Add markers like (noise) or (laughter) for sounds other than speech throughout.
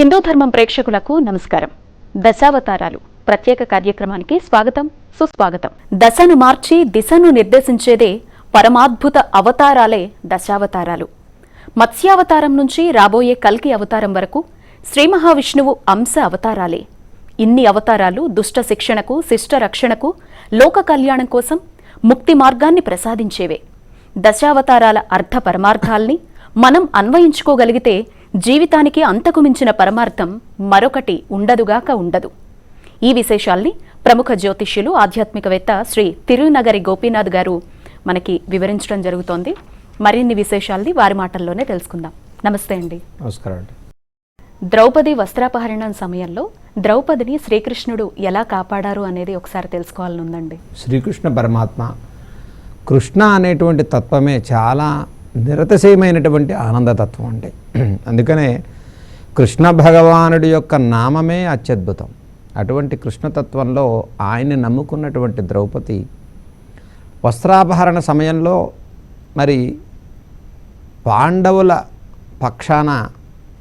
హిందూ ధర్మం ప్రేక్షకులకు నమస్కారం. దశావతారాలు ప్రత్యేక కార్యక్రమానికి స్వాగతం సుస్వాగతం. దశను మార్చి దిశను నిర్దేశించేదే పరమాద్భుత అవతారాలే దశావతారాలు. మత్స్యావతారం నుంచి రాబోయే కల్కి అవతారం వరకు శ్రీ మహావిష్ణువు అంశ అవతారాలే. ఇన్ని అవతారాలు దుష్ట శిక్షణకు శిష్ట రక్షణకు లోక కళ్యాణం కోసం ముక్తి మార్గాన్ని ప్రసాదించేవే. దశావతారాల అర్థ పరమార్థాల్ని మనం అన్వయించుకోగలిగితే జీవితానికి అంతకు మించిన పరమార్థం మరొకటి ఉండదుగాక ఉండదు. ఈ విశేషాల్ని ప్రముఖ జ్యోతిష్యులు ఆధ్యాత్మికవేత్త శ్రీ తిరునగరి గోపీనాథ్ గారు మనకి వివరించడం జరుగుతోంది. మరిన్ని విశేషాల్ని వారి మాటల్లోనే తెలుసుకుందాం. నమస్తే అండి. నమస్కారం అండి. ద్రౌపది వస్త్రాపహరణం సమయంలో ద్రౌపదిని శ్రీకృష్ణుడు ఎలా కాపాడారు అనేది ఒకసారి తెలుసుకోవాలని ఉందండి శ్రీకృష్ణ పరమాత్మ కృష్ణ అనేటువంటి తత్వమే చాలా నిరతశయమైనటువంటి ఆనందతత్వం అంటే అందుకనే కృష్ణ భగవానుడి యొక్క నామమే అత్యద్భుతం. అటువంటి కృష్ణతత్వంలో ఆయన్ని నమ్ముకున్నటువంటి ద్రౌపది వస్త్రాపహరణ సమయంలో మరి పాండవుల పక్షాన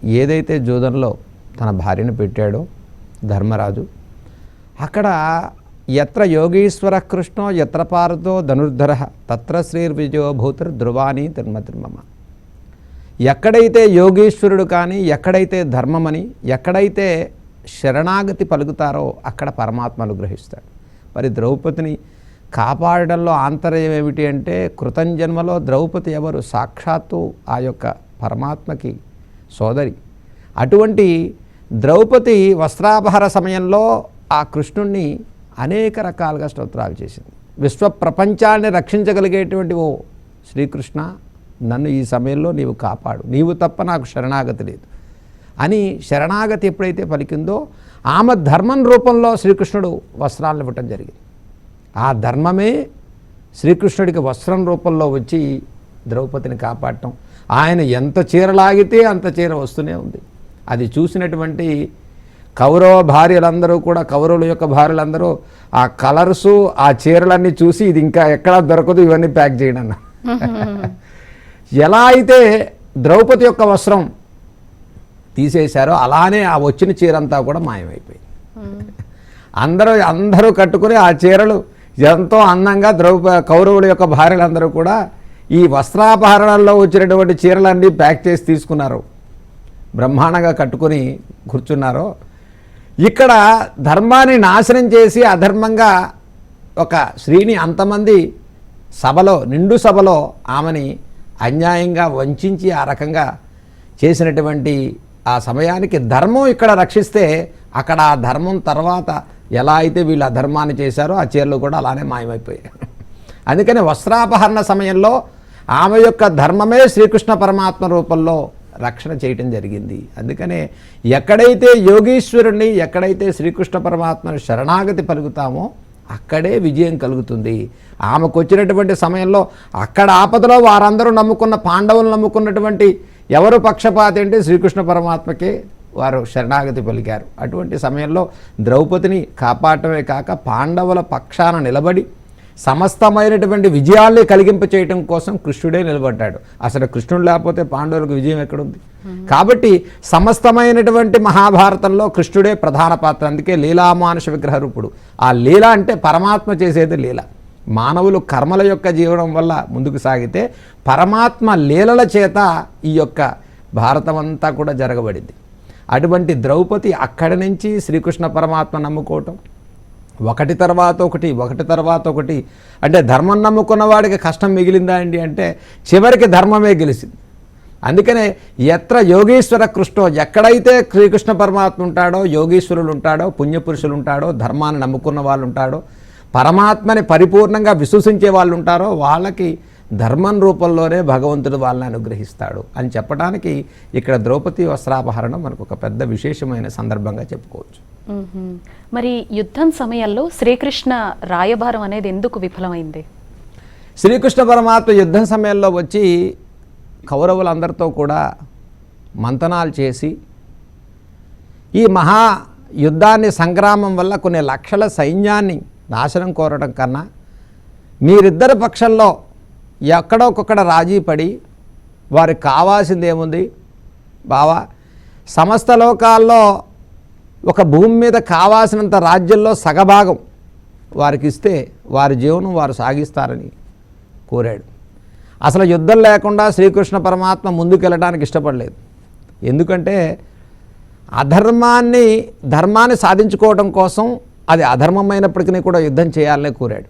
ఏదైతే జూదంలో తన భార్యను పెట్టాడో ధర్మరాజు అక్కడ ఎత్ర యోగీశ్వర కృష్ణో ఎత్ర పారతో ధనుర్ధర తత్ర శ్రీర్విజయో భూతుర్ ధ్రువాని తిర్మతిర్మమ. ఎక్కడైతే యోగీశ్వరుడు కానీ ఎక్కడైతే ధర్మమని ఎక్కడైతే శరణాగతి పలుకుతారో అక్కడ పరమాత్మలు గ్రహిస్తాడు. మరి ద్రౌపదిని కాపాడడంలో ఆంతర్యం ఏమిటి అంటే కృతంజన్మలో ద్రౌపది ఎవరు? సాక్షాత్తు ఆ యొక్క పరమాత్మకి సోదరి. అటువంటి ద్రౌపది వస్త్రాపహర సమయంలో ఆ కృష్ణుణ్ణి అనేక రకాలుగా స్తోత్రాలు చేసింది. విశ్వ ప్రపంచాన్ని రక్షించగలిగేటువంటి ఓ శ్రీకృష్ణ నన్ను ఈ సమయంలో నీవు కాపాడు. నీవు తప్ప నాకు శరణాగతి లేదు. అని శరణాగతి ఎప్పుడైతే పలికిందో ఆమె ధర్మం రూపంలో శ్రీకృష్ణుడు వస్త్రాలను ఇవ్వటం జరిగింది. ఆ ధర్మమే శ్రీకృష్ణుడికి వస్త్రం రూపంలో వచ్చి ద్రౌపదిని కాపాడటం. ఆయన ఎంత చీర లాగితే అంత చీర వస్తూనే ఉంది. అది చూసినటువంటి కౌరవ భార్యలందరూ కూడా కౌరవుల యొక్క భార్యలందరూ ఆ కలర్సు ఆ చీరలన్నీ చూసి ఇది ఇంకా ఎక్కడా దొరకదు ఇవన్నీ ప్యాక్ చేయడం అన్న (laughs) ఎలా అయితే ద్రౌపది యొక్క వస్త్రం తీసేశారో అలానే ఆ వచ్చిన చీర అంతా కూడా మాయమైపోయింది. అందరూ అందరూ కట్టుకుని ఆ చీరలు ఎంతో అందంగా ద్రౌప కౌరవుల యొక్క భార్యలందరూ కూడా ఈ వస్త్రాపహరణలో వచ్చినటువంటి చీరలన్నీ ప్యాక్ చేసి తీసుకున్నారు. బ్రహ్మాండంగా కట్టుకొని కూర్చున్నారు ఇక్కడ ధర్మాన్ని నాశనం చేసి అధర్మంగా ఒక స్త్రీని అంతమంది సభలో నిండు సభలో ఆమెని అన్యాయంగా వంచించి ఆ రకంగా చేసినటువంటి ఆ సమయానికి ధర్మం ఇక్కడ రక్షిస్తే అక్కడ ఆ ధర్మం తర్వాత ఎలా అయితే వీళ్ళు అధర్మాన్ని ధర్మాన్ని చేశారో ఆ చీరలు కూడా అలానే మాయమైపోయాయి. అందుకని వస్త్రాపహరణ సమయంలో ఆమె యొక్క ధర్మమే శ్రీకృష్ణ పరమాత్మ రూపంలో రక్షణ చేయటం జరిగింది. అందుకనే ఎక్కడైతే యోగీశ్వరుణ్ణి ఎక్కడైతే శ్రీకృష్ణ పరమాత్మను శరణాగతి పలుకుతామో అక్కడే విజయం కలుగుతుంది. ఆమెకు వచ్చినటువంటి సమయంలో అక్కడ ఆపదలో వారందరూ నమ్ముకున్న పాండవులు నమ్ముకున్నటువంటి ఎవరు పక్షపాతి అంటే శ్రీకృష్ణ పరమాత్మకే వారు శరణాగతి పలికారు. అటువంటి సమయంలో ద్రౌపదిని కాపాడటమే కాక పాండవుల పక్షాన నిలబడి సమస్తమైనటువంటి విజయాల్ని కలిగింప చేయటం కోసం కృష్ణుడే నిలబడ్డాడు. అసలు కృష్ణుడు లేకపోతే పాండవులకు విజయం ఎక్కడుంది? కాబట్టి సమస్తమైనటువంటి మహాభారతంలో కృష్ణుడే ప్రధాన పాత్ర. అందుకే లీలామానుష విగ్రహ రూపుడు ఆ లీల అంటే పరమాత్మ చేసేది లీల. మానవులు కర్మల యొక్క జీవనం వల్ల ముందుకు సాగితే పరమాత్మ లీలల చేత ఈ యొక్క భారతం అంతా కూడా జరగబడింది. అటువంటి ద్రౌపది అక్కడి నుంచి శ్రీకృష్ణ పరమాత్మ నమ్ముకోవటం ఒకటి తర్వాత ఒకటి ఒకటి తర్వాత ఒకటి. అంటే ధర్మం నమ్ముకున్న వాడికి కష్టం మిగిలిందా అండి అంటే చివరికి ధర్మమే గెలిచింది అందుకనే ఎత్ర యోగీశ్వర కృష్ణో ఎక్కడైతే శ్రీకృష్ణ పరమాత్మ ఉంటాడో యోగీశ్వరులు ఉంటాడో పుణ్యపురుషులు ఉంటాడో ధర్మాన్ని నమ్ముకున్న వాళ్ళు ఉంటాడో పరమాత్మని పరిపూర్ణంగా విశ్వసించే వాళ్ళు ఉంటారో వాళ్ళకి ధర్మం రూపంలోనే భగవంతుడు వాళ్ళని అనుగ్రహిస్తాడు అని చెప్పడానికి ఇక్కడ ద్రౌపది వస్త్రాపహరణం మనకు ఒక పెద్ద విశేషమైన సందర్భంగా చెప్పుకోవచ్చు. మరి యుద్ధం సమయంలో శ్రీకృష్ణ రాయభారం అనేది ఎందుకు విఫలమైంది? శ్రీకృష్ణ పరమాత్మ యుద్ధం సమయంలో వచ్చి కౌరవులందరితో కూడా మంతనాలు చేసి ఈ మహా యుద్ధాన్ని సంగ్రామం వల్ల కొన్ని లక్షల సైన్యాన్ని నాశనం కోరడం కన్నా మీరిద్దరి పక్షంలో ఎక్కడొక్కడ రాజీ పడి వారికి కావాల్సింది ఏముంది బావా సమస్త లోకాల్లో ఒక భూమి మీద కావాల్సినంత రాజ్యంలో సగభాగం వారికి ఇస్తే వారి జీవనం వారు సాగిస్తారని కోరాడు. అసలు యుద్ధం లేకుండా శ్రీకృష్ణ పరమాత్మ ముందుకెళ్ళడానికి ఇష్టపడలేదు. ఎందుకంటే అధర్మాన్ని ధర్మాన్ని సాధించుకోవడం కోసం అది అధర్మమైనప్పటికీ కూడా యుద్ధం చేయాలనే కోరాడు.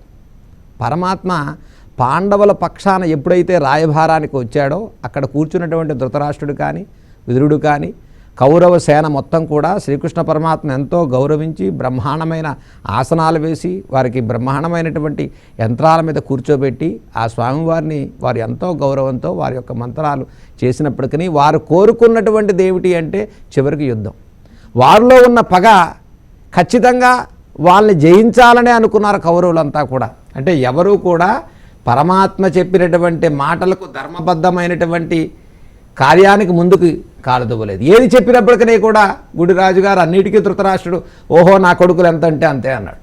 పరమాత్మ పాండవుల పక్షాన ఎప్పుడైతే రాయభారానికి వచ్చాడో అక్కడ కూర్చున్నటువంటి ధృతరాష్ట్రుడు కానీ విదురుడు కానీ కౌరవ సేన మొత్తం కూడా శ్రీకృష్ణ పరమాత్మ ఎంతో గౌరవించి బ్రహ్మాండమైన ఆసనాలు వేసి వారికి బ్రహ్మాండమైనటువంటి యంత్రాల మీద కూర్చోబెట్టి ఆ స్వామివారిని వారు ఎంతో గౌరవంతో వారి యొక్క మంత్రాలు చేసినప్పటికీ వారు కోరుకున్నటువంటిది ఏమిటి అంటే చివరికి యుద్ధం. వారిలో ఉన్న పగ ఖచ్చితంగా వాళ్ళని జయించాలనే అనుకున్నారు కౌరవులంతా కూడా. అంటే ఎవరూ కూడా పరమాత్మ చెప్పినటువంటి మాటలకు ధర్మబద్ధమైనటువంటి కార్యానికి ముందుకు కాలుదవ్వలేదు. ఏది చెప్పినప్పటికీ కూడా గుడిరాజు గారు అన్నిటికీ ధృతరాష్ట్రుడు ఓహో నా కొడుకులు ఎంత అంటే అంతే అన్నాడు.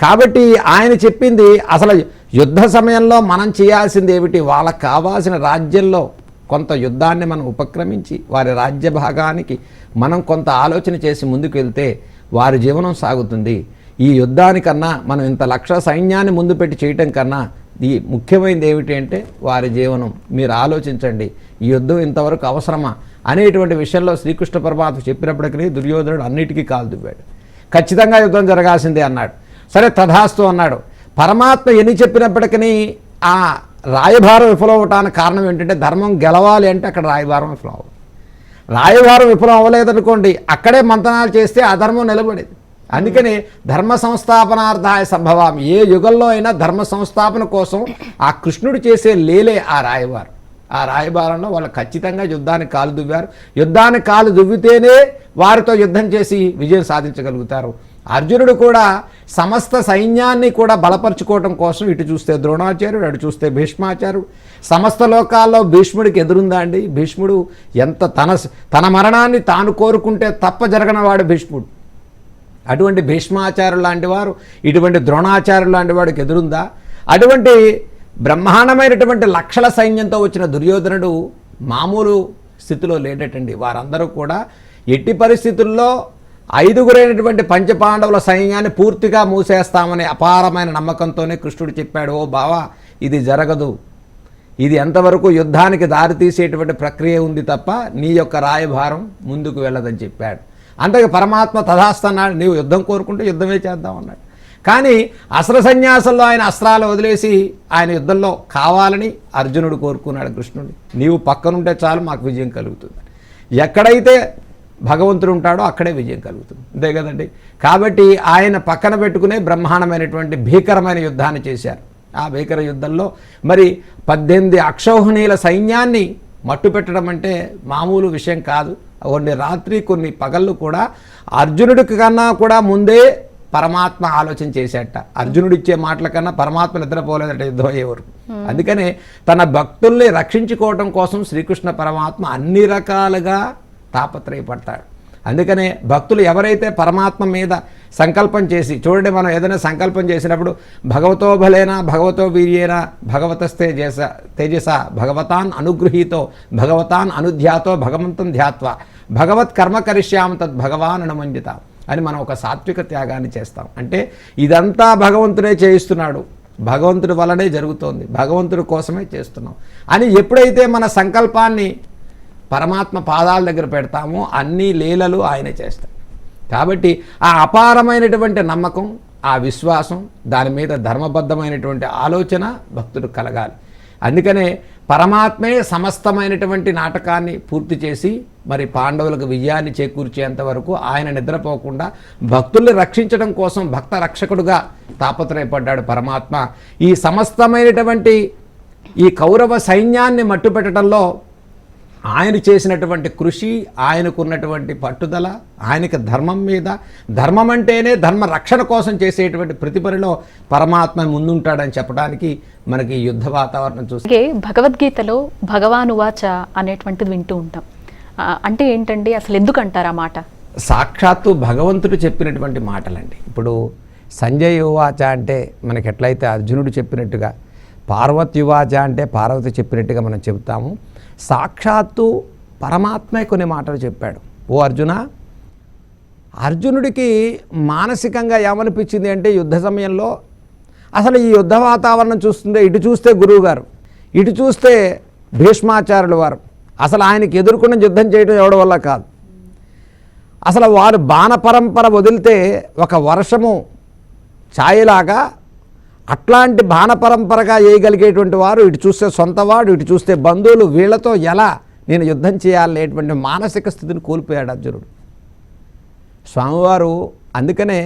కాబట్టి ఆయన చెప్పింది అసలు యుద్ధ సమయంలో మనం చేయాల్సింది ఏమిటి? వాళ్ళకి కావాల్సిన రాజ్యంలో కొంత యుద్ధాన్ని మనం ఉపక్రమించి వారి రాజ్య భాగానికి మనం కొంత ఆలోచన చేసి ముందుకు వెళ్తే వారి జీవనం సాగుతుంది. ఈ యుద్ధానికన్నా మనం ఇంత లక్ష సైన్యాన్ని ముందు పెట్టి చేయటం కన్నా ఈ ముఖ్యమైనది ఏమిటి అంటే వారి జీవనం. మీరు ఆలోచించండి. ఈ యుద్ధం ఇంతవరకు అవసరమా? అనేటువంటి విషయంలో శ్రీకృష్ణ పరమాత్మ చెప్పినప్పటికీ దుర్యోధనుడు అన్నిటికీ కాలు దువ్వాడు. ఖచ్చితంగా యుద్ధం జరగాల్సిందే అన్నాడు. సరే తథాస్తు అన్నాడు. పరమాత్మ ఎన్ని చెప్పినప్పటికీ ఆ రాయభారం విఫలం అవటానికి కారణం ఏంటంటే ధర్మం గెలవాలి అంటే అక్కడ రాయభారం విఫలం అవ్వదు రాయభారం విఫలం అవ్వలేదనుకోండి అక్కడే మంతనాలు చేస్తే అధర్మం నిలబడేది. అందుకని ధర్మ సంస్థాపనార్థాయ సంభవం ఏ యుగంలో అయినా ధర్మ సంస్థాపన కోసం ఆ కృష్ణుడు చేసే లేలే ఆ రాయవారు ఆ రాయబారంలో వాళ్ళు ఖచ్చితంగా యుద్ధానికి కాలు దువ్వారు. యుద్ధానికి కాలు దువ్వితేనే వారితో యుద్ధం చేసి విజయం సాధించగలుగుతారు. అర్జునుడు కూడా సమస్త సైన్యాన్ని కూడా బలపరుచుకోవడం కోసం ఇటు చూస్తే ద్రోణాచార్యుడు అటు చూస్తే భీష్మాచార్యుడు. సమస్త లోకాల్లో భీష్ముడికి ఎదురుందా అండి? భీష్ముడు ఎంత తన తన మరణాన్ని తాను కోరుకుంటే తప్ప జరగనవాడు భీష్ముడు. అటువంటి భీష్మాచార్యులు లాంటి వారు ఇటువంటి ద్రోణాచార్యులు లాంటి వాడికి ఎదురుందా? అటువంటి బ్రహ్మాండమైనటువంటి లక్షల సైన్యంతో వచ్చిన దుర్యోధనుడు మామూలు స్థితిలో లేడటండి. వారందరూ కూడా ఎట్టి పరిస్థితుల్లో ఐదుగురైనటువంటి పంచపాండవుల సైన్యాన్ని పూర్తిగా మూసేస్తామనే అపారమైన నమ్మకంతోనే కృష్ణుడు చెప్పాడు ఓ బావా ఇది జరగదు. ఇది ఎంతవరకు యుద్ధానికి దారితీసేటువంటి ప్రక్రియ ఉంది తప్ప నీ యొక్క రాయభారం ముందుకు వెళ్ళదని చెప్పాడు. అంతకు పరమాత్మ తథాస్తన్నాడు నీవు యుద్ధం కోరుకుంటే యుద్ధమే చేద్దాం అన్నాడు. కానీ అస్త్ర సన్యాసంలో ఆయన అస్త్రాలు వదిలేసి ఆయన యుద్ధంలో కావాలని అర్జునుడు కోరుకున్నాడు కృష్ణుడిని నీవు పక్కనుంటే చాలు మాకు విజయం కలుగుతుంది. ఎక్కడైతే భగవంతుడు ఉంటాడో అక్కడే విజయం కలుగుతుంది. అంతే కదండి? కాబట్టి ఆయన పక్కన పెట్టుకునే బ్రహ్మాండమైనటువంటి భీకరమైన యుద్ధాన్ని చేశారు. ఆ భీకర యుద్ధంలో మరి పద్దెనిమిది అక్షౌహిణీల సైన్యాన్ని మట్టు పెట్టడం అంటే మామూలు విషయం కాదు. కొన్ని రాత్రి కొన్ని పగళ్ళు కూడా అర్జునుడికి కన్నా కూడా ముందే పరమాత్మ ఆలోచన చేసేట. అర్జునుడు ఇచ్చే మాటల కన్నా పరమాత్మ నిద్రపోలేదట యుద్ధం అయ్యేవారు అందుకనే తన భక్తుల్ని రక్షించుకోవటం కోసం శ్రీకృష్ణ పరమాత్మ అన్ని రకాలుగా తాపత్రయపడతాడు. అందుకనే భక్తులు ఎవరైతే పరమాత్మ మీద సంకల్పం చేసి చూడండి మనం ఏదైనా సంకల్పం చేసినప్పుడు భగవతో బలేనా భగవతో వీర్యేనా భగవతస్తే చేస తేజస భగవతాన్ అనుగృహీతో భగవతాన్ అనుధ్యాతో భగవంతం ధ్యాత్వ భగవత్ కర్మ కరిష్యామ తద్ భగవాన్ అనుమంజిత అని మనం ఒక సాత్విక త్యాగాన్ని చేస్తాం. అంటే ఇదంతా భగవంతుడే చేయిస్తున్నాడు. భగవంతుడి వలనే జరుగుతోంది. భగవంతుడి కోసమే చేస్తున్నాం. అని ఎప్పుడైతే మన సంకల్పాన్ని పరమాత్మ పాదాల దగ్గర పెడతామో అన్ని లీలలు ఆయన చేస్తాయి కాబట్టి ఆ అపారమైనటువంటి నమ్మకం ఆ విశ్వాసం దాని మీద ధర్మబద్ధమైనటువంటి ఆలోచన భక్తుడు కలగాలి. అందుకనే పరమాత్మే సమస్తమైనటువంటి నాటకాన్ని పూర్తి చేసి మరి పాండవులకు విజయాన్ని చేకూర్చేంత వరకు ఆయన నిద్రపోకుండా భక్తుల్ని రక్షించడం కోసం భక్త రక్షకుడుగా తాపత్రయపడ్డాడు పరమాత్మ. ఈ సమస్తమైనటువంటి ఈ కౌరవ సైన్యాన్ని మట్టుపెట్టడంలో ఆయన చేసినటువంటి కృషి ఆయనకున్నటువంటి పట్టుదల ఆయనకి ధర్మం మీద ధర్మం అంటేనే ధర్మ రక్షణ కోసం చేసేటువంటి ప్రతిపరిలో పరమాత్మ ముందుంటాడని చెప్పడానికి మనకి యుద్ధ వాతావరణం చూస్తే అలాగే భగవద్గీతలో భగవానువాచ అనేటువంటిది వింటూ ఉంటాం. అంటే ఏంటండి? అసలు ఎందుకు అంటారు ఆ మాట? సాక్షాత్తు భగవంతుడు చెప్పినటువంటి మాటలండి. ఇప్పుడు సంజయ్ యువాచ అంటే మనకి ఎట్లయితే అర్జునుడు చెప్పినట్టుగా పార్వత్ యువాచ అంటే పార్వతి చెప్పినట్టుగా మనం చెబుతాము. సాక్షాత్తు పరమాత్మే కొన్ని మాటలు చెప్పాడు. ఓ అర్జున అర్జునుడికి మానసికంగా ఏమనిపించింది అంటే యుద్ధ సమయంలో అసలు ఈ యుద్ధ వాతావరణం చూస్తుంటే ఇటు చూస్తే గురువుగారు ఇటు చూస్తే భీష్మాచార్యుల వారు. అసలు ఆయనకి ఎదుర్కొన్న యుద్ధం చేయడం ఎవడం వల్ల కాదు. అసలు వారు బాణ పరంపర వదిలితే ఒక వర్షము ఛాయలాగా అట్లాంటి బాణ పరంపరగా వేయగలిగేటువంటి వారు ఇటు చూస్తే సొంతవాడు ఇటు చూస్తే బంధువులు వీళ్ళతో ఎలా నేను యుద్ధం చేయాలనేటువంటి మానసిక స్థితిని కోల్పోయాడు అర్జునుడు. స్వామివారు అందుకనే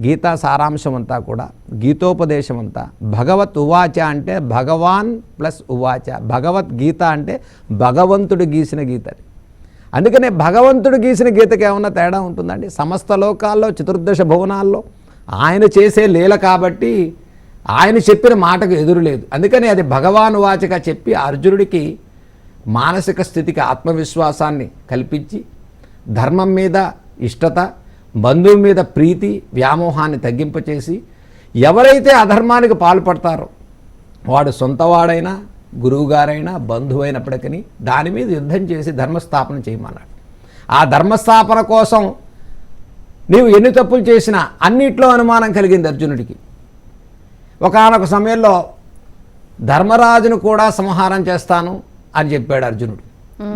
గీతా సారాంశం అంతా కూడా గీతోపదేశం అంతా భగవత్ ఉవాచ అంటే భగవాన్ ప్లస్ ఉవాచ భగవత్ గీత అంటే భగవంతుడు గీసిన గీత అందుకనే భగవంతుడు గీసిన గీతకి ఏమన్నా తేడా ఉంటుందండి సమస్త లోకాల్లో చతుర్దశ భువనాల్లో ఆయన చేసే లీల కాబట్టి ఆయన చెప్పిన మాటకు ఎదురు లేదు. అందుకని అది భగవాన్ వాచక చెప్పి అర్జునుడికి మానసిక స్థితికి ఆత్మవిశ్వాసాన్ని కల్పించి ధర్మం మీద ఇష్టత బంధువు మీద ప్రీతి వ్యామోహాన్ని తగ్గింపచేసి ఎవరైతే అధర్మానికి పాల్పడతారో వాడు సొంతవాడైనా గురువుగారైనా బంధువైనప్పటికీ దాని మీద యుద్ధం చేసి ధర్మస్థాపన చేయమన్నాడు. ఆ ధర్మస్థాపన కోసం నీవు ఎన్ని తప్పులు చేసినా అన్నిట్లో అనుమానం కలిగింది అర్జునుడికి. ఒకానొక సమయంలో ధర్మరాజును కూడా సంహారం చేస్తాను అని చెప్పాడు అర్జునుడు.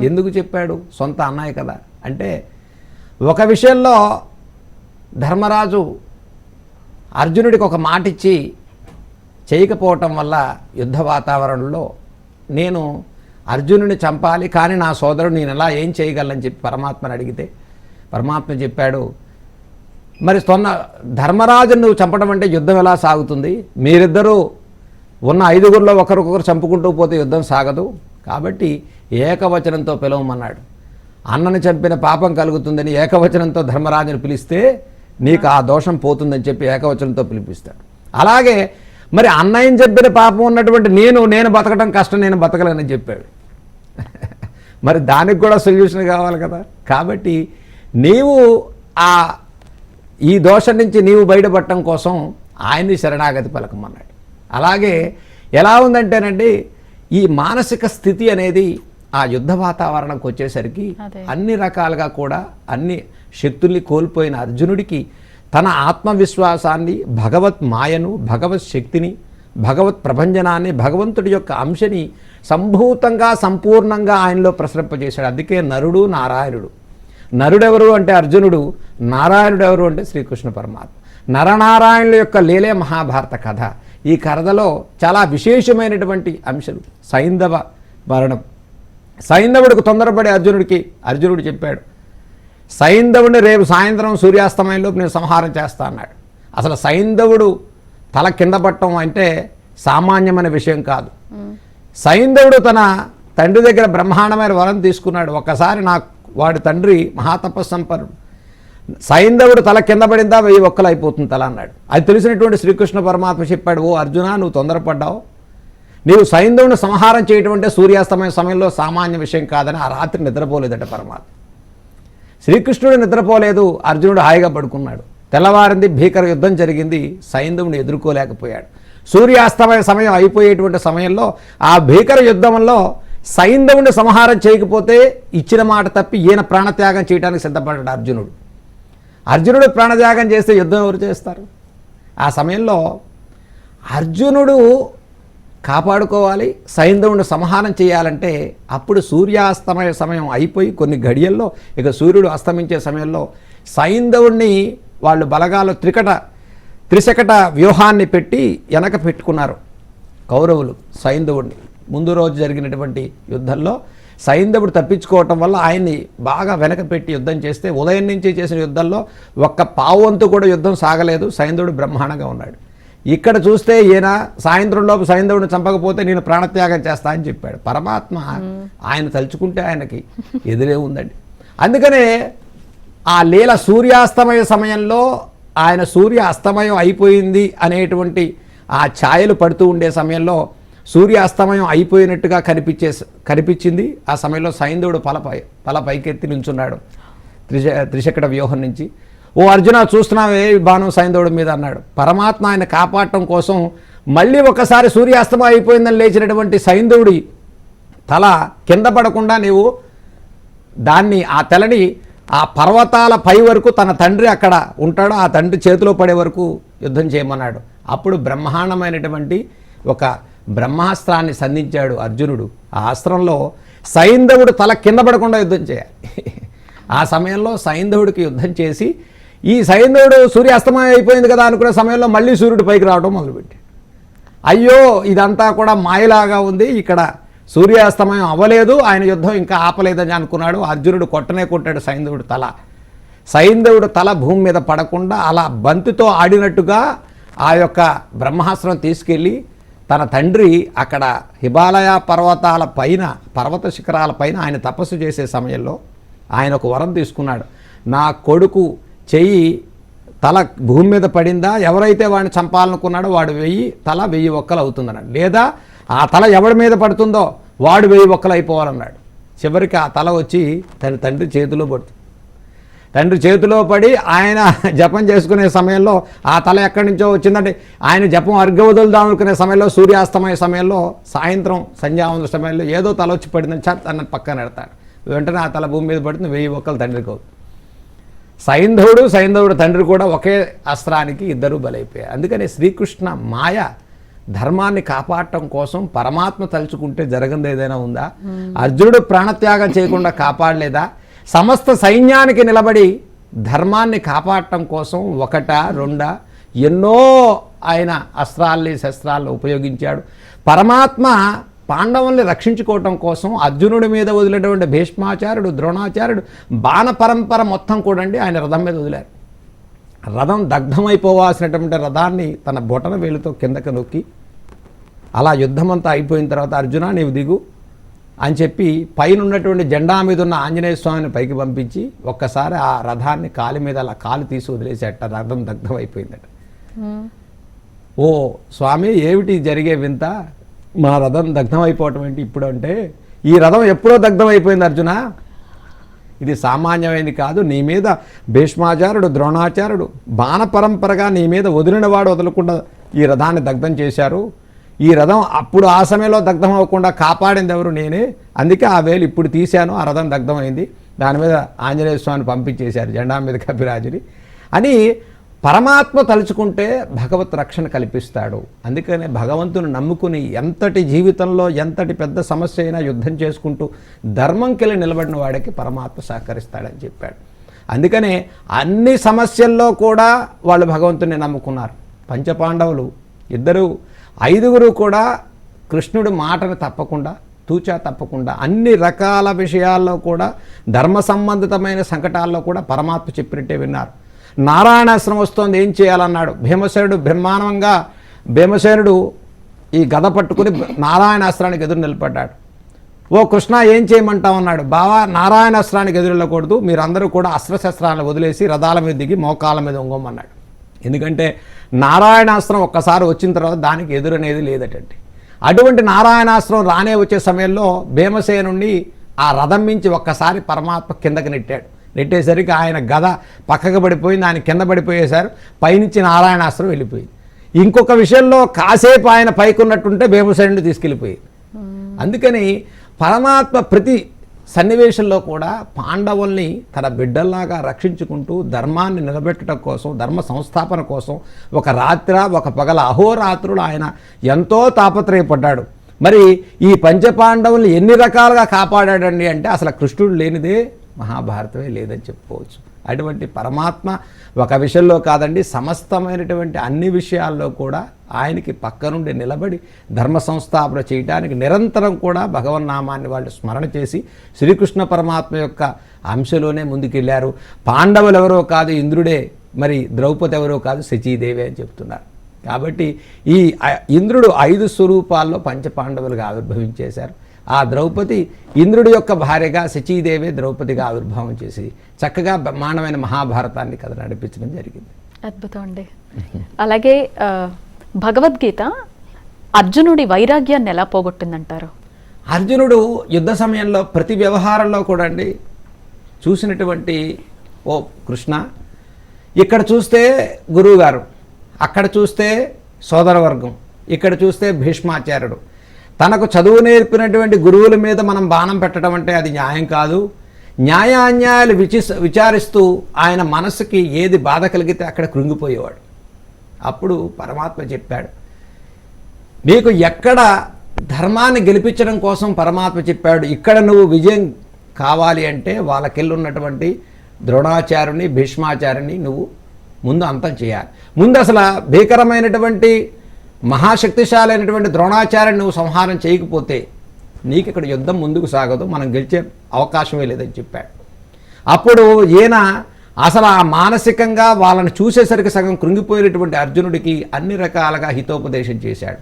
ఎందుకు చెప్పాడు? సొంత అన్నయ్య కదా. అంటే ఒక విషయంలో ధర్మరాజు అర్జునుడికి ఒక మాట ఇచ్చి చేయకపోవటం వల్ల యుద్ధ వాతావరణంలో నేను అర్జునుడిని చంపాలి కానీ నా సోదరుడు నేను ఎలా ఏం చేయగలను చెప్పి పరమాత్మని అడిగితే పరమాత్మ చెప్పాడు మరి తొన్న ధర్మరాజును నువ్వు చంపడం అంటే యుద్ధం ఎలా సాగుతుంది? మీరిద్దరూ ఉన్న ఐదుగురిలో ఒకరికొకరు చంపుకుంటూ పోతే యుద్ధం సాగదు. కాబట్టి ఏకవచనంతో పిలవమన్నాడు. అన్నని చంపిన పాపం కలుగుతుందని ఏకవచనంతో ధర్మరాజును పిలిస్తే నీకు ఆ దోషం పోతుందని చెప్పి ఏకవచనంతో పిలిపిస్తాడు. అలాగే మరి అన్నయ్యని చంపిన పాపం ఉన్నటువంటి నేను నేను బతకడం కష్టం నేను బతకలేనని చెప్పాడు. (laughs) మరి దానికి కూడా సొల్యూషన్ కావాలి కదా. కాబట్టి నీవు ఆ ఈ దోషం నుంచి నీవు బయటపడటం కోసం ఆయన్ని శరణాగతి పలకమన్నాడు. అలాగే ఎలా ఉందంటేనండి ఈ మానసిక స్థితి అనేది ఆ యుద్ధ వాతావరణంకి వచ్చేసరికి. అన్ని రకాలుగా కూడా అన్ని శక్తుల్ని కోల్పోయిన అర్జునుడికి తన ఆత్మవిశ్వాసాన్ని భగవత్ మాయను భగవత్ శక్తిని భగవత్ ప్రభంజనాన్ని భగవంతుడి యొక్క అంశని సంభూతంగా సంపూర్ణంగా ఆయనలో ప్రసరింపజేశాడు. అందుకే నరుడు నారాయణుడు. నరుడెవరు అంటే అర్జునుడు నారాయణుడు ఎవరు అంటే శ్రీకృష్ణ పరమాత్మ. నరనారాయణుల యొక్క లీలే మహాభారత కథ. ఈ కథలో చాలా విశేషమైనటువంటి అంశాలు. సైంధవ మరణం. సైంధవుడికి తొందరపడి అర్జునుడికి అర్జునుడు చెప్పాడు సైంధవుడిని రేపు సాయంత్రం సూర్యాస్తమయంలోపు నేను సంహారం చేస్తా అన్నాడు. అసలు సైంధవుడు తల కింద పట్టడం అంటే సామాన్యమైన విషయం కాదు. సైంధవుడు తన తండ్రి దగ్గర బ్రహ్మాండమైన వరం తీసుకున్నాడు. ఒక్కసారి నా వాడి తండ్రి మహాతపస్సంపన్నుడు. సైంధవుడు తల కింద పడిందా వెయ్యి ఒక్కలు అయిపోతుంది తల అన్నాడు. అది తెలిసినటువంటి శ్రీకృష్ణ పరమాత్మ చెప్పాడు ఓ అర్జున నువ్వు తొందరపడ్డావు. నీవు సైంధవుని సంహారం చేయటం అంటే సూర్యాస్తమయ సమయంలో సామాన్య విషయం కాదని ఆ రాత్రి నిద్రపోలేదట పరమాత్మ. శ్రీకృష్ణుడు నిద్రపోలేదు అర్జునుడు హాయిగా పడుకున్నాడు. తెల్లవారింది భీకర యుద్ధం జరిగింది సైంధవుని ఎదుర్కోలేకపోయాడు. సూర్యాస్తమయ సమయం అయిపోయేటువంటి సమయంలో ఆ భీకర యుద్ధంలో సైంధవుని సంహారం చేయకపోతే ఇచ్చిన మాట తప్పి ఈయన ప్రాణత్యాగం చేయడానికి సిద్ధపడ్డాడు అర్జునుడు. అర్జునుడు ప్రాణత్యాగం చేస్తే యుద్ధం ఎవరు చేస్తారు? ఆ సమయంలో అర్జునుడు కాపాడుకోవాలి సైంధవుని సంహారం చేయాలంటే అప్పుడు సూర్యాస్తమయ సమయం అయిపోయి కొన్ని గడియల్లో ఇక సూర్యుడు అస్తమించే సమయంలో సైంధవుణ్ణి వాళ్ళు బలగాలు త్రికట త్రిశకట వ్యూహాన్ని పెట్టి వెనక పెట్టుకున్నారు కౌరవులు సైంధవుణ్ణి. ముందు రోజు జరిగినటువంటి యుద్ధంలో సైంధవుడు తప్పించుకోవటం వల్ల ఆయన్ని బాగా వెనక పెట్టి యుద్ధం చేస్తే ఉదయం నుంచి చేసిన యుద్ధంలో ఒక్క పావంతు కూడా యుద్ధం సాగలేదు. సైంధవుడు బ్రహ్మాండంగా ఉన్నాడు. ఇక్కడ చూస్తే ఈయన సాయంత్రంలోపు సైంధవుడిని చంపకపోతే నేను ప్రాణత్యాగం చేస్తా అని చెప్పాడు. పరమాత్మ ఆయన తలుచుకుంటే ఆయనకి ఎదురే ఉందండి. అందుకనే ఆ లీల సూర్యాస్తమయ సమయంలో ఆయన సూర్య అస్తమయం అయిపోయింది అనేటువంటి ఆ ఛాయలు పడుతూ ఉండే సమయంలో సూర్య అస్తమయం అయిపోయినట్టుగా కనిపించే కనిపించింది. ఆ సమయంలో సైంధవుడు పలపై పల పైకెత్తి నిల్చున్నాడు. త్రిశ త్రిశకట వ్యూహం నుంచి. ఓ అర్జున చూస్తున్నావే? బాణం సైంధవుడి మీద అన్నాడు. పరమాత్మ ఆయన కాపాడటం కోసం మళ్ళీ ఒకసారి సూర్యాస్తమయం అయిపోయిందని లేచినటువంటి సైంధవుడి తల కింద పడకుండా నీవు దాన్ని ఆ తలని ఆ పర్వతాల పై వరకు తన తండ్రి అక్కడ ఉంటాడో. ఆ తండ్రి చేతిలో పడే వరకు యుద్ధం చేయమన్నాడు. అప్పుడు బ్రహ్మాండమైనటువంటి ఒక బ్రహ్మాస్త్రాన్ని సంధించాడు అర్జునుడు. ఆ అస్త్రంలో సైంధవుడు తల కింద పడకుండా యుద్ధం చేయాలి. ఆ సమయంలో సైంధవుడికి యుద్ధం చేసి ఈ సైంధవుడు సూర్యాస్తమయం అయిపోయింది కదా అనుకునే సమయంలో మళ్ళీ సూర్యుడు పైకి రావడం మొదలుపెట్టాడు. అయ్యో ఇదంతా కూడా మాయలాగా ఉంది. ఇక్కడ సూర్యాస్తమయం అవ్వలేదు ఆయన యుద్ధం ఇంకా ఆపలేదని అనుకున్నాడు. అర్జునుడు కొట్టనే కొట్టాడు సైంధవుడు తల. సైంధవుడు తల భూమి మీద పడకుండా అలా బంతితో ఆడినట్టుగా ఆ యొక్క బ్రహ్మాస్త్రం తీసుకెళ్ళి తన తండ్రి అక్కడ హిమాలయ పర్వతాల పైన పర్వత శిఖరాల పైన ఆయన తపస్సు చేసే సమయంలో ఆయన ఒక వరం తీసుకున్నాడు. నా కొడుకు చెయ్యి తల భూమి మీద పడిందా? ఎవరైతే వాడిని చంపాలనుకున్నాడో వాడు వెయ్యి తల వెయ్యి ఒక్కలు అవుతుందన్నాడు. లేదా ఆ తల ఎవడి మీద పడుతుందో వాడు వెయ్యి ఒక్కలు అయిపోవాలన్నాడు. చివరికి ఆ తల వచ్చి తన తండ్రి చేతిలో పడుతుంది. తండ్రి చేతిలో పడి ఆయన జపం చేసుకునే సమయంలో ఆ తల ఎక్కడి నుంచో వచ్చిందంటే ఆయన జపం అర్ఘవదులుదాం అనుకునే సమయంలో సూర్యాస్తమయ సమయంలో సాయంత్రం సంధ్యావంద సమయంలో ఏదో తల వచ్చి పడిందని చట్ అన్న పక్కన పెడతాడు. వెంటనే ఆ తల భూమి మీద పడుతుంది వెయ్యి ఒక్కలు తండ్రికి అవుతుంది సైంధవుడు సైంధవుడు తండ్రి కూడా ఒకే అస్త్రానికి ఇద్దరు బలైపోయారు. అందుకని శ్రీకృష్ణ మాయ ధర్మాన్ని కాపాడటం కోసం పరమాత్మ తలుచుకుంటే జరగంది ఏదైనా ఉందా? అర్జునుడు ప్రాణత్యాగం చేయకుండా కాపాడలేదా? సమస్త సైన్యానికి నిలబడి ధర్మాన్ని కాపాడటం కోసం ఒకట రెండా ఎన్నో ఆయన అస్త్రాల్ని శస్త్రాలను ఉపయోగించాడు. పరమాత్మ పాండవుల్ని రక్షించుకోవటం కోసం అర్జునుడి మీద వదిలేటువంటి భీష్మాచార్యుడు ద్రోణాచార్యుడు బాణ పరంపర మొత్తం కూడండి ఆయన రథం మీద వదిలారు. రథం దగ్ధమైపోవాల్సినటువంటి రథాన్ని తన బొటన వేలుతో కిందకి నొక్కి అలా యుద్ధమంతా అయిపోయిన తర్వాత అర్జున నీవు దిగు. అని చెప్పి పైన ఉన్నటువంటి జెండా మీద ఉన్న ఆంజనేయ స్వామిని పైకి పంపించి ఒక్కసారి ఆ రథాన్ని కాలి మీద అలా కాలు తీసి వదిలేసేట రథం దగ్ధం అయిపోయిందట ఓ స్వామి ఏమిటి జరిగే వింత? మా రథం దగ్ధం అయిపోవటం ఏంటి ఇప్పుడు అంటే ఈ రథం ఎప్పుడో దగ్ధం అయిపోయింది అర్జున? ఇది సామాన్యమైనది కాదు నీ మీద భీష్మాచార్యుడు ద్రోణాచార్యుడు బాణ పరంపరగా నీ మీద వదిలినవాడు వదలకుండా ఈ రథాన్ని దగ్ధం చేశారు. ఈ రథం అప్పుడు ఆ సమయంలో దగ్ధం అవ్వకుండా కాపాడింది ఎవరు నేనే. అందుకే ఆ వేలు ఇప్పుడు తీశాను ఆ రథం దగ్ధమైంది. దాని మీద ఆంజనేయ స్వామిని పంపించేశారు జెండా మీద కపిరాజుని. అని పరమాత్మ తలుచుకుంటే భగవత్ రక్షణ కల్పిస్తాడు. అందుకనే భగవంతుని నమ్ముకుని ఎంతటి జీవితంలో ఎంతటి పెద్ద సమస్య అయినా యుద్ధం చేసుకుంటూ ధర్మంకెళ్ళి నిలబడిన వాడికి పరమాత్మ సహకరిస్తాడని చెప్పాడు. అందుకనే అన్ని సమస్యల్లో కూడా వాళ్ళు భగవంతుని నమ్ముకున్నారు. పంచపాండవులు ఇద్దరు ఐదుగురు కూడా కృష్ణుడి మాటను తప్పకుండా తూచా తప్పకుండా అన్ని రకాల విషయాల్లో కూడా ధర్మ సంబంధితమైన సంకటాల్లో కూడా పరమాత్మ చెప్పినట్టే విన్నారు. నారాయణాశ్రమం వస్తోంది ఏం చేయాలన్నాడు? భీమసేనుడు బ్రహ్మాండంగా భీమసేనుడు ఈ గద పట్టుకుని నారాయణాస్త్రానికి ఎదురు నిలబడ్డాడు. ఓ కృష్ణ ఏం చేయమంటావు అన్నాడు? బావా నారాయణాస్త్రానికి ఎదురు వెళ్ళకూడదు మీరందరూ కూడా అస్త్రశస్త్రాలను వదిలేసి రథాల మీద దిగి మోకాల మీద ఒంగొమ్మన్నాడు ఎందుకంటే నారాయణాస్త్రం ఒక్కసారి వచ్చిన తర్వాత దానికి ఎదురనేది లేదటండి. అటువంటి నారాయణాస్త్రం రానే వచ్చే సమయంలో భీమసేనుణ్ణి ఆ రథం మించి ఒక్కసారి పరమాత్మ కిందకి నెట్టాడు. నెట్టేసరికి ఆయన గద పక్కకు పడిపోయింది ఆయన కింద పడిపోయేశారు పైనుంచి నారాయణాస్త్రం వెళ్ళిపోయింది. ఇంకొక విషయంలో కాసేపు ఆయన పైకున్నట్టుంటే భీమసేనుడిని తీసుకెళ్ళిపోయింది. అందుకని పరమాత్మ ప్రతి సన్నివేశంలో కూడా పాండవుల్ని తన బిడ్డల్లాగా రక్షించుకుంటూ ధర్మాన్ని నిలబెట్టడం కోసం ధర్మ సంస్థాపన కోసం ఒక రాత్ర ఒక పగల అహోరాత్రులు ఆయన ఎంతో తాపత్రయపడ్డాడు. మరి ఈ పంచపాండవుల్ని ఎన్ని రకాలుగా కాపాడాడండి అంటే అసలు కృష్ణుడు లేనిదే మహాభారతమే లేదని చెప్పుకోవచ్చు. అటువంటి పరమాత్మ ఒక విషయంలో కాదండి సమస్తమైనటువంటి అన్ని విషయాల్లో కూడా ఆయనకి పక్క నుండి నిలబడి ధర్మ సంస్థాపన చేయడానికి నిరంతరం కూడా భగవన్నామాన్ని వాళ్ళు స్మరణ చేసి శ్రీకృష్ణ పరమాత్మ యొక్క అంశలోనే ముందుకెళ్ళారు పాండవులు ఎవరో కాదు ఇంద్రుడే మరి ద్రౌపది ఎవరో కాదు శచీదేవి అని చెప్తున్నారు. కాబట్టి ఈ ఇంద్రుడు ఐదు స్వరూపాల్లో పంచపాండవులుగా ఆవిర్భవించేశారు. ఆ ద్రౌపది ఇంద్రుడి యొక్క భార్యగా శచీదేవే ద్రౌపదిగా ఆవిర్భావం చేసి చక్కగా బ్రహ్మాండమైన మహాభారతాన్ని కథ నడిపించడం జరిగింది. అద్భుతం అండి. అలాగే భగవద్గీత అర్జునుడి వైరాగ్యాన్ని ఎలా పోగొట్టిందంటారు? అర్జునుడు యుద్ధ సమయంలో ప్రతి వ్యవహారంలో కూడా అండి చూసినటువంటి ఓ కృష్ణ ఇక్కడ చూస్తే గురువుగారు అక్కడ చూస్తే సోదరవర్గం ఇక్కడ చూస్తే భీష్మాచార్యుడు తనకు చదువు నేర్పినటువంటి గురువుల మీద మనం బాణం పెట్టడం అంటే అది న్యాయం కాదు. న్యాయాన్యాయాలు విచి విచారిస్తూ ఆయన మనసుకి ఏది బాధ కలిగితే అక్కడ కృంగిపోయేవాడు. అప్పుడు పరమాత్మ చెప్పాడు నీకు ఎక్కడ ధర్మాన్ని గెలిపించడం కోసం పరమాత్మ చెప్పాడు ఇక్కడ నువ్వు విజయం కావాలి అంటే వాళ్ళకెళ్ళున్నటువంటి ద్రోణాచార్యుని భీష్మాచార్యుని నువ్వు ముందు అంతం చేయాలి. ముందు అసలు భీకరమైనటువంటి మహాశక్తిశాలి అయినటువంటి ద్రోణాచార్యుని నువ్వు సంహారం చేయకపోతే నీకు ఇక్కడ యుద్ధం ముందుకు సాగదు మనం గెలిచే అవకాశమే లేదని చెప్పాడు. అప్పుడు ఈయన అసలు ఆ మానసికంగా వాళ్ళని చూసేసరికి సగం కృంగిపోయినటువంటి అర్జునుడికి అన్ని రకాలుగా హితోపదేశం చేశాడు.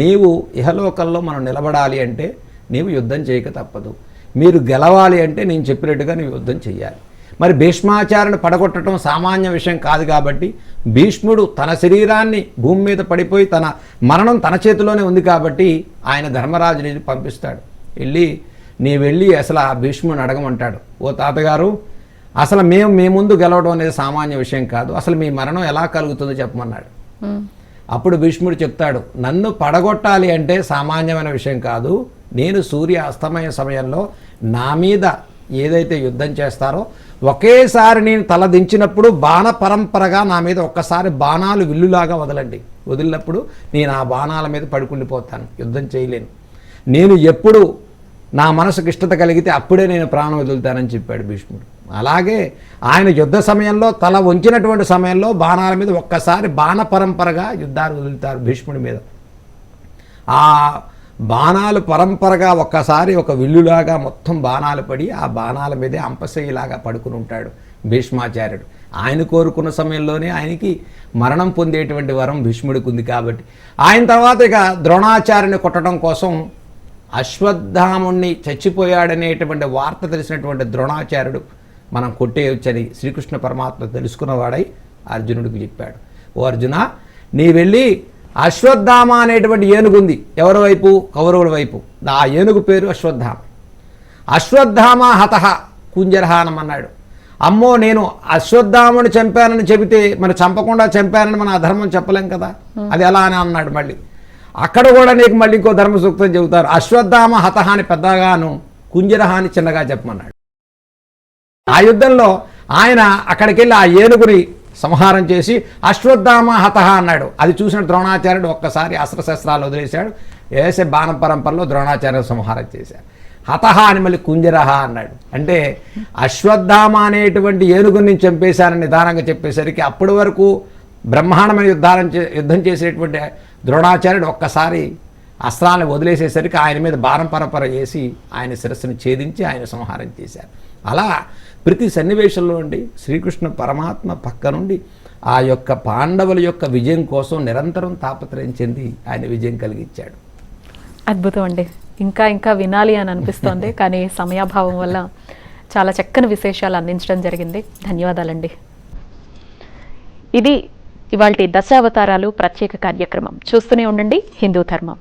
నీవు ఇహలోకంలో మనం నిలబడాలి అంటే నీవు యుద్ధం చేయక తప్పదు. మీరు గెలవాలి అంటే నేను చెప్పినట్టుగా నువ్వు యుద్ధం చేయాలి మరి భీష్మాచార్యుని పడగొట్టడం సామాన్య విషయం కాదు కాబట్టి భీష్ముడు తన శరీరాన్ని భూమి మీద పడిపోయి తన మరణం తన చేతిలోనే ఉంది కాబట్టి ఆయన ధర్మరాజుని పంపిస్తాడు. వెళ్ళి నీ వెళ్ళి అసలు ఆ భీష్ముని అడగమంటాడు. ఓ తాతగారు అసలు మేము మీ ముందు గెలవడం అనేది సామాన్య విషయం కాదు. అసలు మీ మరణం ఎలా కలుగుతుందో చెప్పమన్నాడు. అప్పుడు భీష్ముడు చెప్తాడు నన్ను పడగొట్టాలి అంటే సామాన్యమైన విషయం కాదు. నేను సూర్య అస్తమయ సమయంలో నా మీద ఏదైతే యుద్ధం చేస్తారో ఒకేసారి నేను తల దించినప్పుడు బాణ పరంపరగా నా మీద ఒక్కసారి బాణాలు విల్లులాగా వదలండి. వదిలినప్పుడు నేను ఆ బాణాల మీద పడుకుండిపోతాను. యుద్ధం చేయలేను. నేను ఎప్పుడు నా మనసుకు ఇష్టత కలిగితే అప్పుడే నేను ప్రాణం వదులుతానని చెప్పాడు భీష్ముడు. అలాగే ఆయన యుద్ధ సమయంలో తల వంచినటువంటి సమయంలో బాణాల మీద ఒక్కసారి బాణ పరంపరగా యుద్ధాలు వదులుతారు భీష్ముడి మీద. ఆ బాణాలు పరంపరగా ఒక్కసారి ఒక విల్లులాగా మొత్తం బాణాలు పడి ఆ బాణాల మీదే అంపశయ్యలాగా పడుకుని ఉంటాడు భీష్మాచార్యుడు. ఆయన కోరుకున్న సమయంలోనే ఆయనకి మరణం పొందేటువంటి వరం భీష్ముడికి ఉంది కాబట్టి. ఆయన తర్వాత ఇక ద్రోణాచార్యుని కొట్టడం కోసం అశ్వత్థాముణ్ణి చచ్చిపోయాడనేటువంటి వార్త తెలిసినటువంటి ద్రోణాచార్యుడు మనం కొట్టేయొచ్చని శ్రీకృష్ణ పరమాత్మ తెలుసుకున్నవాడై అర్జునుడికి చెప్పాడు. ఓ అర్జున నీ వెళ్ళి అశ్వత్థామ అనేటువంటి ఏనుగు ఉంది. ఎవరి వైపు? కౌరవుల వైపు. ఆ ఏనుగు పేరు అశ్వత్థామ. అశ్వత్థామ హత కుంజరహానం అన్నాడు. అమ్మో నేను అశ్వత్థాముని చంపానని చెబితే మరి చంపకుండా చంపానని మన అధర్మం చెప్పలేం కదా? అది ఎలా అని అన్నాడు మళ్ళీ. అక్కడ కూడా నీకు మళ్ళీ ఇంకో ధర్మ సూక్తం చెబుతారు. అశ్వత్థామ హతహాని పెద్దగాను కుంజరహాని చిన్నగా చెప్పమన్నాడు. ఆ యుద్ధంలో ఆయన అక్కడికి వెళ్ళి ఆ ఏనుగుని సంహారం చేసి అశ్వత్థామ హతహ అన్నాడు. అది చూసిన ద్రోణాచార్యుడు ఒక్కసారి అస్త్రశస్త్రాలు వదిలేశాడు. వేసే బాణ పరంపరలో ద్రోణాచార్యుడు సంహారం చేశాడు. హతహ అని మళ్ళీ కుంజరహ అన్నాడు. అంటే అశ్వత్థామ అనేటువంటి ఏనుగుని నేను చంపేశానని నిదానంగా చెప్పేసరికి అప్పటి వరకు బ్రహ్మాండమైన యుద్ధాలను యుద్ధం చేసేటువంటి ద్రోణాచార్యుడు ఒక్కసారి అస్త్రాలను వదిలేసేసరికి ఆయన మీద భారం పరంపర చేసి ఆయన శిరస్సును ఛేదించి ఆయన సంహారం చేశారు. అలా ప్రతి సన్నివేశంలో ఉండి శ్రీకృష్ణ పరమాత్మ పక్క నుండి ఆ యొక్క పాండవుల యొక్క విజయం కోసం నిరంతరం తాపత్రయం చెంది ఆయన విజయం కలిగించాడు. అద్భుతం అండి. ఇంకా ఇంకా వినాలి అని అనిపిస్తోంది (laughs) కానీ సమయాభావం వల్ల చాలా చక్కని విశేషాలు అందించడం జరిగింది. ధన్యవాదాలండి. ఇది ఇవాల్టి దశావతారాలు ప్రత్యేక కార్యక్రమం. చూస్తూనే ఉండండి. హిందూ ధర్మం.